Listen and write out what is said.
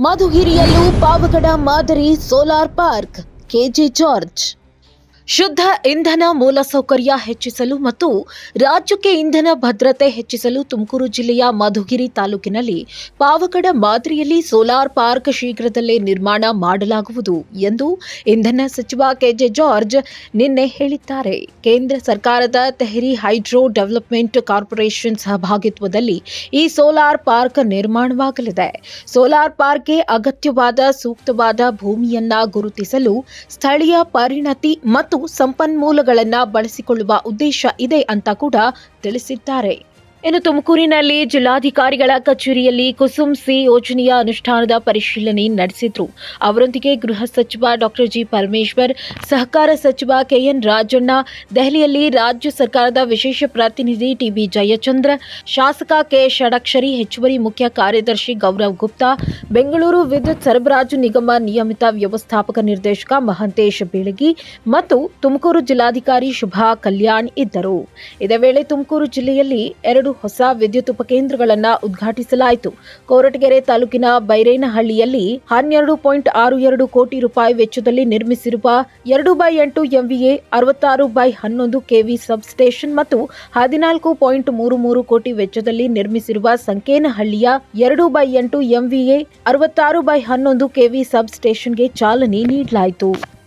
ಮಧುಗಿರಿಯಲ್ಲೂ ಪಾವಗಡ ಮಾದರಿ solar park KG George. ಶುದ್ಧ ಇಂಧನ ಮೂಲಸೌಕರ್ಯ ಹೆಚ್ಚಿಸಲು ಮತ್ತು ರಾಜ್ಯಕ್ಕೆ ಇಂಧನ ಭದ್ರತೆ ಹೆಚ್ಚಿಸಲು ತುಮಕೂರು ಜಿಲ್ಲೆಯ ಮಧುಗಿರಿ ತಾಲೂಕಿನಲ್ಲಿ ಪಾವಗಡ ಮಾದರಿಯಲ್ಲಿ ಸೋಲಾರ್ ಪಾರ್ಕ್ ಶೀಘ್ರದಲ್ಲೇ ನಿರ್ಮಾಣ ಮಾಡಲಾಗುವುದು ಎಂದು ಇಂಧನ ಸಚಿವ ಕೆಜೆ ಜಾರ್ಜ್ ನಿನ್ನೆ ಹೇಳಿದ್ದಾರೆ. ಕೇಂದ್ರ ಸರ್ಕಾರದ ತೆಹರಿ ಹೈಡ್ರೋ ಡೆವಲಪ್ಮೆಂಟ್ ಕಾರ್ಪೊರೇಷನ್ ಸಹಭಾಗಿತ್ವದಲ್ಲಿ ಈ ಸೋಲಾರ್ ಪಾರ್ಕ್ ನಿರ್ಮಾಣವಾಗಲಿದೆ. ಸೋಲಾರ್ ಪಾರ್ಕ್ಗೆ ಅಗತ್ಯವಾದ ಸೂಕ್ತವಾದ ಭೂಮಿಯನ್ನ ಗುರುತಿಸಲು ಸ್ಥಳೀಯ ಪರಿಣತಿ ಮತ್ತು ಸಂಪನ್ಮೂಲಗಳನ್ನು ಬಳಸಿಕೊಳ್ಳುವ ಉದ್ದೇಶ ಇದೆ ಅಂತ ಕೂಡ ತಿಳಿಸಿದ್ದಾರೆ. ಇನ್ನು ತುಮಕೂರಿನಲ್ಲಿ ಜಿಲ್ಲಾಧಿಕಾರಿಗಳ ಕಚೇರಿಯಲ್ಲಿ ಕುಸುಮ್ ಸಿ ಯೋಜನೆಯ ಅನುಷ್ಠಾನದ ಪರಿಶೀಲನೆ ನಡೆಸಿದ್ರು. ಅವರೊಂದಿಗೆ ಗೃಹ ಸಚಿವ ಡಾಕ್ಟರ್ ಜಿ ಪರಮೇಶ್ವರ್, ಸಹಕಾರ ಸಚಿವ ಕೆಎನ್ ರಾಜಣ್ಣ, ದೆಹಲಿಯಲ್ಲಿ ರಾಜ್ಯ ಸರ್ಕಾರದ ವಿಶೇಷ ಪ್ರತಿನಿಧಿ ಟಿಬಿ ಜಯಚಂದ್ರ, ಶಾಸಕ ಕೆ ಷಡಕ್ಷರಿ, ಹೆಚ್ಚುವರಿ ಮುಖ್ಯ ಕಾರ್ಯದರ್ಶಿ ಗೌರವ್ ಗುಪ್ತಾ, ಬೆಂಗಳೂರು ವಿದ್ಯುತ್ ಸರಬರಾಜು ನಿಗಮ ನಿಯಮಿತ ವ್ಯವಸ್ಥಾಪಕ ನಿರ್ದೇಶಕ ಮಹಂತೇಶ್ ಬೀಳಗಿ ಮತ್ತು ತುಮಕೂರು ಜಿಲ್ಲಾಧಿಕಾರಿ ಶುಭಾ ಕಲ್ಯಾಣ್ ಇದ್ದರು. ಇದೇ ವೇಳೆ ತುಮಕೂರು ಜಿಲ್ಲೆಯಲ್ಲಿ ಎರಡು ಹೊಸ ವಿದ್ಯುತ್ ಉಪಕೇಂದ್ರಗಳನ್ನು ಉದ್ಘಾಟಿಸಲಾಯಿತು. ಕೋರಟಗೆರೆ ತಾಲೂಕಿನ ಬೈರೇನಹಳ್ಳಿಯಲ್ಲಿ ಹನ್ನೆರಡು ಪಾಯಿಂಟ್ ಆರು ಎರಡು ಕೋಟಿ ರೂಪಾಯಿ ವೆಚ್ಚದಲ್ಲಿ ನಿರ್ಮಿಸಿರುವ ಎರಡು ಬೈ ಎಂಟು ಎಂವಿಎ, ಅರವತ್ತಾರು ಬೈ ಹನ್ನೊಂದು ಕೆವಿ ಸಬ್ಸ್ಟೇಷನ್ ಮತ್ತು ಹದಿನಾಲ್ಕು ಪಾಯಿಂಟ್ ಮೂರು ಮೂರು ಕೋಟಿ ವೆಚ್ಚದಲ್ಲಿ ನಿರ್ಮಿಸಿರುವ ಸಂಕೇನಹಳ್ಳಿಯ ಎರಡು ಬೈ ಎಂಟು ಎಂವಿಎ, ಅರವತ್ತಾರು ಬೈ ಹನ್ನೊಂದು ಕೆವಿ ಸಬ್ಸ್ಟೇಷನ್ಗೆ ಚಾಲನೆ ನೀಡಲಾಯಿತು.